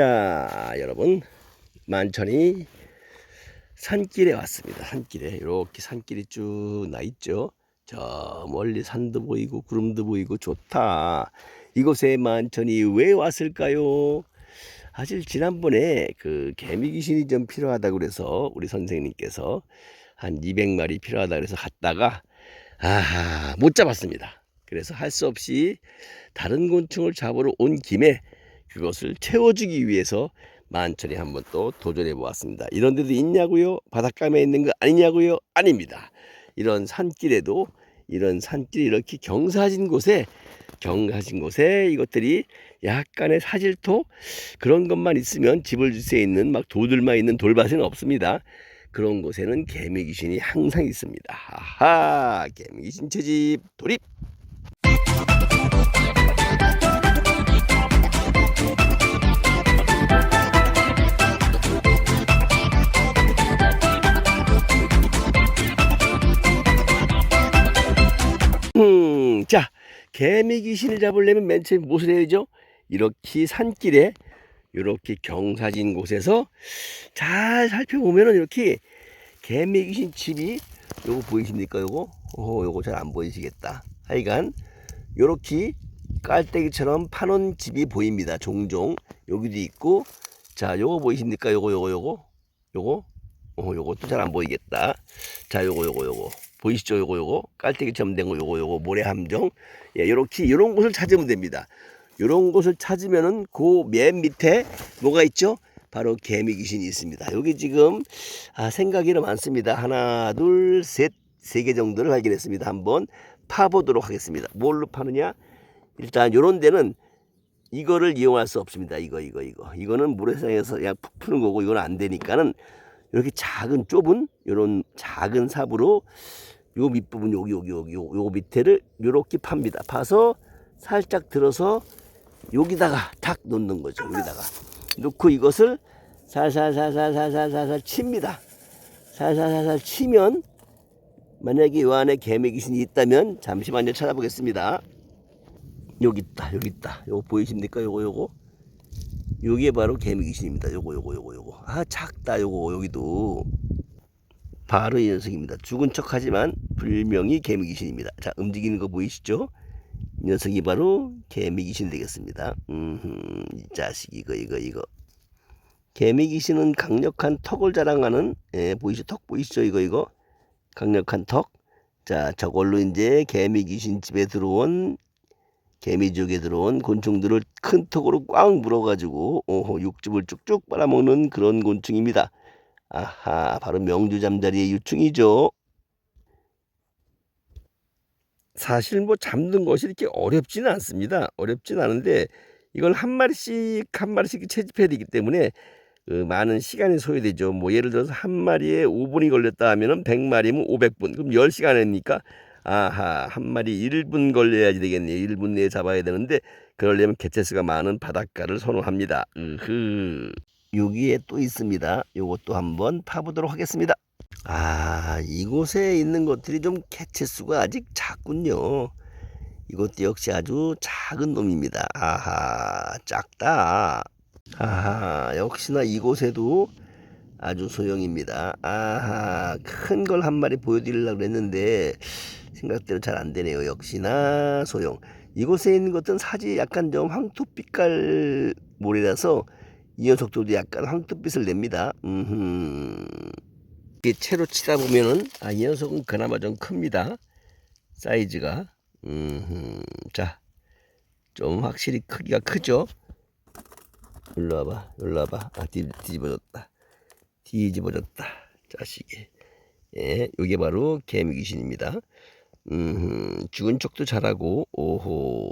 자, 여러분 만천이 산길에 왔습니다. 산길에 이렇게 산길이 쭉 나 있죠. 저 멀리 산도 보이고 구름도 보이고 좋다. 이곳에 만천이 왜 왔을까요? 사실 지난번에 그 개미 귀신이 좀 필요하다고 그래서 우리 선생님께서 한 200마리 필요하다 그래서 갔다가 아하 못 잡았습니다. 그래서 할 수 없이 다른 곤충을 잡으러 온 김에 그것을 채워주기 위해서 만천에 한번 또 도전해 보았습니다. 이런 데도 있냐고요? 바닷가에 있는 거 아니냐고요? 아닙니다. 이런 산길에도 이런 산길이 이렇게 경사진 곳에 경사진 곳에 이것들이 약간의 사질토 그런 것만 있으면 집을 주세에 있는 막 돌들만 있는 돌밭은 없습니다. 그런 곳에는 개미 귀신이 항상 있습니다. 하하 개미 귀신 채집 돌입. 자, 개미 귀신을 잡으려면 맨 처음에 무엇을 해야죠? 이렇게 산길에 이렇게 경사진 곳에서 잘 살펴보면은 이렇게 개미 귀신 집이 요거 보이십니까? 요거? 어, 요거 잘 안 보이시겠다. 하여간 요렇게 깔때기처럼 파놓은 집이 보입니다. 종종 여기도 있고 자, 요거 보이십니까? 요거 요거 요거 요거 어, 요것도 잘 안 보이겠다. 자, 요거 요거 요거 보이시죠? 요거 요거 깔때기처럼 된 거 요거 요거 모래 함정 예, 요렇게 요런 곳을 찾으면 됩니다. 요런 곳을 찾으면은 그 맨 밑에 뭐가 있죠? 바로 개미 귀신이 있습니다. 여기 지금 아, 생각이는 많습니다. 하나, 둘, 셋, 세 개 정도를 발견했습니다. 한번 파보도록 하겠습니다. 뭘로 파느냐? 일단 요런 데는 이거를 이용할 수 없습니다. 이거 이거 이거 이거는 모래사장에서 그냥 푹 푸는 거고 이건 안 되니까는 이렇게 작은 좁은 요런 작은 삽으로 요 밑부분 여기 여기 여기 요, 요 밑에를 요렇게 팝니다. 파서 살짝 들어서 여기다가 탁 놓는 거죠. 여기다가 놓고 이것을 살살살살살살살 칩니다. 살살살살 치면 만약에 요 안에 개미 귀신이 있다면 잠시만요 찾아보겠습니다. 여기 있다 여기 있다 요거 보이십니까 요거 요거 요게 바로 개미 귀신입니다. 요거 요거 요거 요거. 아 작다 요거 여기도. 바로 이 녀석입니다. 죽은 척하지만 분명히 개미 귀신입니다. 자 움직이는 거 보이시죠? 이 녀석이 바로 개미 귀신 되겠습니다. 음흠 이 자식 이거 이거 이거. 개미 귀신은 강력한 턱을 자랑하는 예, 보이시죠 턱 보이시죠? 이거 이거? 강력한 턱. 자 저걸로 이제 개미 귀신 집에 들어온 개미지옥에 들어온 곤충들을 큰 턱으로 꽉 물어가지고 오호 육즙을 쭉쭉 빨아먹는 그런 곤충입니다. 아하 바로 명주잠자리의 유충이죠. 사실 뭐 잡는 것이 이렇게 어렵지는 않습니다. 어렵지는 않은데 이걸 한 마리씩 한 마리씩 채집해야 되기 때문에 그 많은 시간이 소요되죠. 뭐 예를 들어서 한 마리에 5분이 걸렸다 하면은 100마리면 500분. 그럼 10시간이니까 아하 한 마리 1분 걸려야지 되겠네요 1분 내에 잡아야 되는데 그러려면 개체수가 많은 바닷가를 선호합니다. 으흐. 여기에 또 있습니다. 요것도 한번 파보도록 하겠습니다. 아 이곳에 있는 것들이 좀 개체수가 아직 작군요. 이것도 역시 아주 작은 놈입니다. 아하 작다. 아하 역시나 이곳에도 아주 소형입니다. 아하 큰 걸 한 마리 보여드리려고 했는데 생각대로 잘 안 되네요. 역시나 소용. 이곳에 있는 것은 사지 약간 좀 황토빛깔 모래라서 이 녀석들도 약간 황토빛을 냅니다. 음흠. 이렇게 채로 치다 보면은 아, 이 녀석은 그나마 좀 큽니다. 사이즈가. 음흠. 자, 좀 확실히 크기가 크죠. 일로 와봐, 일로 와봐. 아, 뒤, 뒤집어졌다. 뒤집어졌다. 자식이. 예, 이게 바로 개미 귀신입니다. 음, 죽은 척도 잘하고, 오호.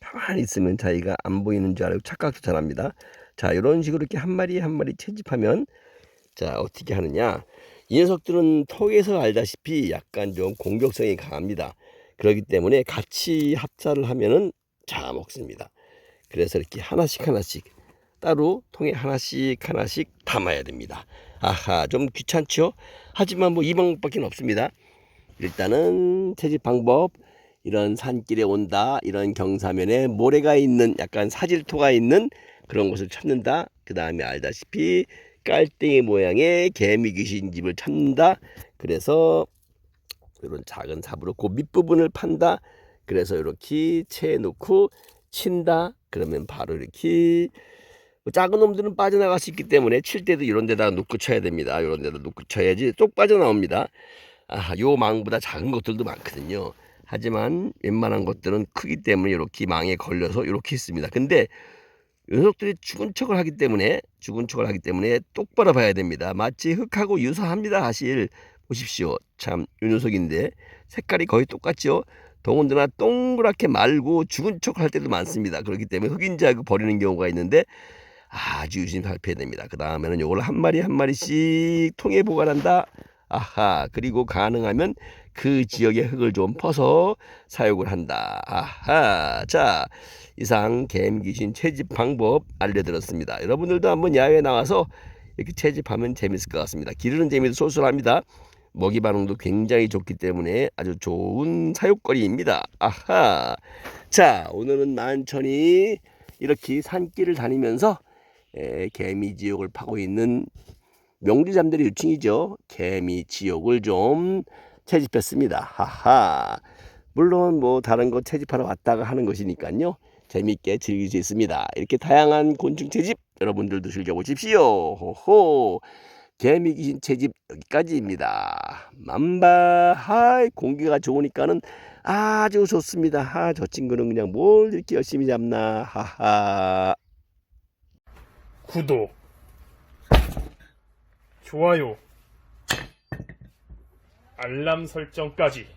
가만히 있으면 자기가 안 보이는 줄 알고 착각도 잘합니다. 자, 이런 식으로 이렇게 한 마리 한 마리 채집하면, 자, 어떻게 하느냐. 이 녀석들은 턱에서 알다시피 약간 좀 공격성이 강합니다. 그렇기 때문에 같이 합사를 하면은 잡아먹습니다. 그래서 이렇게 하나씩 하나씩 따로 통에 하나씩 하나씩 담아야 됩니다. 아하, 좀 귀찮죠? 하지만 뭐 이 방법밖에 없습니다. 일단은 채집 방법 이런 산길에 온다 이런 경사면에 모래가 있는 약간 사질토가 있는 그런 곳을 찾는다. 그 다음에 알다시피 깔땡이 모양의 개미 귀신 집을 찾는다. 그래서 이런 작은 삽으로 그 밑부분을 판다. 그래서 이렇게 채에 놓고 친다. 그러면 바로 이렇게 뭐 작은 놈들은 빠져나갈 수 있기 때문에 칠 때도 이런 데다가 놓고 쳐야 됩니다. 이런 데다 놓고 쳐야지 쏙 빠져나옵니다. 아, 요 망보다 작은 것들도 많거든요. 하지만 웬만한 것들은 크기 때문에 이렇게 망에 걸려서 이렇게 있습니다. 근데 이 녀석들이 죽은 척을 하기 때문에 죽은 척을 하기 때문에 똑바로 봐야 됩니다. 마치 흙하고 유사합니다. 사실 보십시오. 참이 녀석인데 색깔이 거의 똑같죠. 더군다나 동그랗게 말고 죽은 척을 할 때도 많습니다. 그렇기 때문에 흑인 줄 알고 버리는 경우가 있는데 아주 유심 살펴야 됩니다. 그 다음에는 요걸 한 마리 한 마리씩 통에 보관한다. 아하 그리고 가능하면 그 지역의 흙을 좀 퍼서 사육을 한다. 아하 자 이상 갬귀신 채집 방법 알려드렸습니다. 여러분들도 한번 야외에 나와서 이렇게 채집하면 재밌을 것 같습니다. 기르는 재미도 쏠쏠합니다. 먹이 반응도 굉장히 좋기 때문에 아주 좋은 사육거리입니다. 아하 자 오늘은 만천이 이렇게 산길을 다니면서 에, 개미 지옥을 파고 있는 명리잠들의 유칭이죠. 개미 지옥을 좀 채집했습니다. 하하. 물론 뭐 다른 거 채집하러 왔다가 하는 것이니까요. 재밌게 즐길 수 있습니다. 이렇게 다양한 곤충 채집 여러분들도 즐겨보십시오. 호호. 개미 귀신 채집 여기까지입니다. 맘바 하이 공기가 좋으니까는 아주 좋습니다. 아, 저 친구는 그냥 뭘 이렇게 열심히 잡나. 하하. 구독, 좋아요, 알람 설정까지